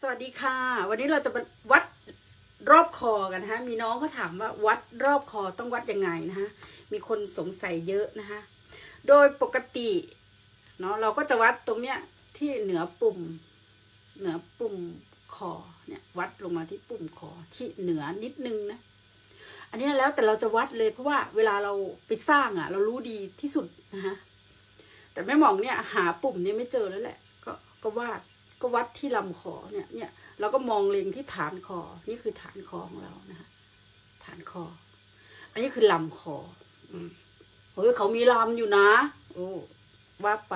สวัสดีค่ะ วันนี้เราจะมาวัดรอบคอกันนะคะมีน้องเขาถามว่าวัดรอบคอต้องวัดยังไงนะคะมีคนสงสัยเยอะนะคะ โดยปกติเนาะเราก็จะวัดตรงเนี้ยที่เหนือปุ่ม เหนือปุ่มคอเนี่ยวัดลงมาที่ปุ่มคอที่เหนือนิดนึงนะอันนี้แล้วแต่เราจะวัดเลยเพราะว่าเวลาเราไปสร้างอะ่ะ เรารู้ดีที่สุดนะคะแต่แม่หมองเนี่ยหาปุ่มนี้ไม่เจอแล้วแหละ ก็ก็วาด ก็วัดที่ลำคอเนี่ยเนี่ยเราก็มองเล็งที่ฐานคอ นี่คือฐานคอของเรานะคะฐานคอ อันนี้คือลำคออืมเฮ้ยเขามีลำอยู่นะ โอ้ว่าไป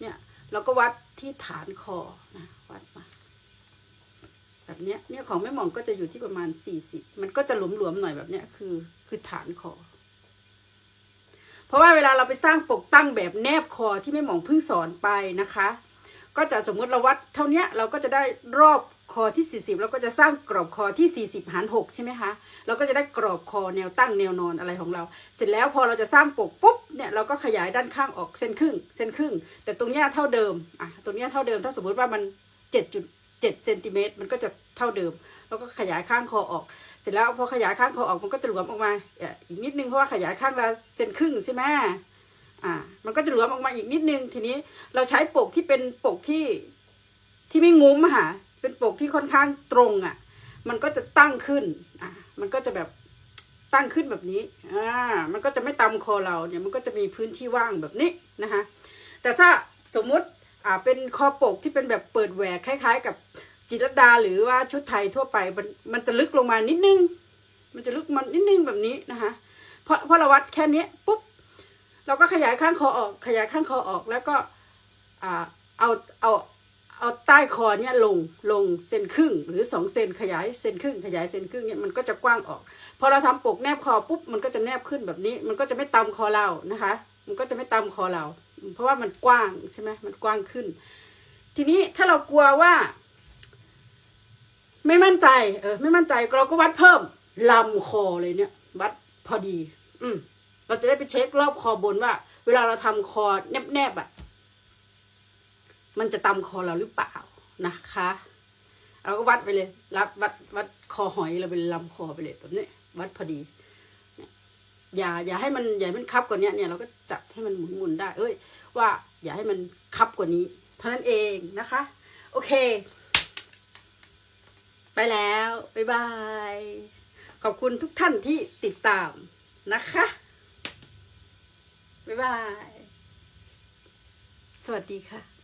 เนี่ย เราก็วัดที่ฐานคอนะวัดมาแบบเนี้ย เนี่ยของแม่หมองก็จะอยู่ที่ประมาณสี่สิบมันก็จะหลวมๆหน่อยแบบเนี้ยคือ คือฐานคอเพราะว่าเวลาเราไปสร้างปกตั้งแบบแนบคอที่แม่หมองเพิ่งสอนไปนะคะ ก็จะสมมุติเราวัดเท่านี้เราก็จะได้รอบคอที่ 40 เราก็จะสร้างกรอบคอที่ 40 หาร 6 ใช่ไหมคะ เราก็จะได้กรอบคอแนวตั้งแนวนอนอะไรของเรา เสร็จแล้วพอเราจะสร้างปกปุ๊บเนี่ยเราก็ขยายด้านข้างออกเส้นครึ่ง เส้นครึ่ง แต่ตรงเนี้ยเท่าเดิมอะตรงเนี้ยเท่าเดิมถ้าสมมติว่ามัน7จุด7เซนติเมตรมันก็จะเท่าเดิม แล้วก็ขยายข้างคอออก เสร็จแล้วพอขยายข้างคอออกมันก็จะหลวมออกมาอะอีกนิดนึงเพราะว่าขยายข้างละเซนครึ่งใช่ไหม อ่า มันก็จะหลวมออกมาอีกนิดนึง ทีนี้เราใช้ปกที่เป็นปกที่ที่ไม่งุ้มค่ะ เป็นปกที่ค่อนข้างตรงอะ่ะ มันก็จะตั้งขึ้น อะ มันก็จะแบบตั้งขึ้นแบบนี้ อ่า มันก็จะไม่ตำคอเราเนี่ย มันก็จะมีพื้นที่ว่างแบบนี้นะคะ แต่ถ้าสมมุติ อ่า เป็นคอปกที่เป็นแบบเปิดแหวกคล้าย ๆ กับจิตรดาหรือว่าชุดไทยทั่วไป มันมันจะลึกลงมานิดนึง มันจะลึกมันนิดนึงแบบนี้นะคะ เพราะเพราะเราวัดแค่นี้ปุ๊บ เราก็ขยายข้างคอออก ขยายข้างคอออกแล้วก็อ่าเอาเอาเอาใต้คอเนี่ยลงลงเซนครึ่ง หรือสองเซนขยายเซนครึ่ง ขยายเซนครึ่งเนี่ยมันก็จะกว้างออกพอเราทำปกแนบคอปุ๊บมันก็จะแนบขึ้นแบบนี้ มันก็จะไม่ตำคอเรานะคะ มันก็จะไม่ตำคอเรา เพราะว่ามันกว้างใช่ไหมมันกว้างขึ้น ทีนี้ถ้าเรากลัวว่า ไม่มั่นใจ เออ ไม่มั่นใจเราก็วัดเพิ่มลำคอเลยเนี่ย วัดพอดี อืม เราจะได้ไปเช็ครอบคอบนว่า เวลาเราทำคอแนบๆอะ มันจะตำคอเราหรือเปล่านะคะ เราก็วัดไปเลย รับวัดวัดคอหอยเราเป็นลำคอไปเลยแบบนี้วัดพอดีอย่าอย่าให้มันอย่าให้มันคับกว่านี้เนี่ยเราก็จับให้มันหมุนหมุนได้ เอ้ย ว่า อย่าให้มันคับกว่านี้ เท่านั้นเองนะคะ โอเค ไปแล้ว บ๊ายบาย ขอบคุณทุกท่านที่ติดตามนะคะ บ๊ายบาย สวัสดีค่ะ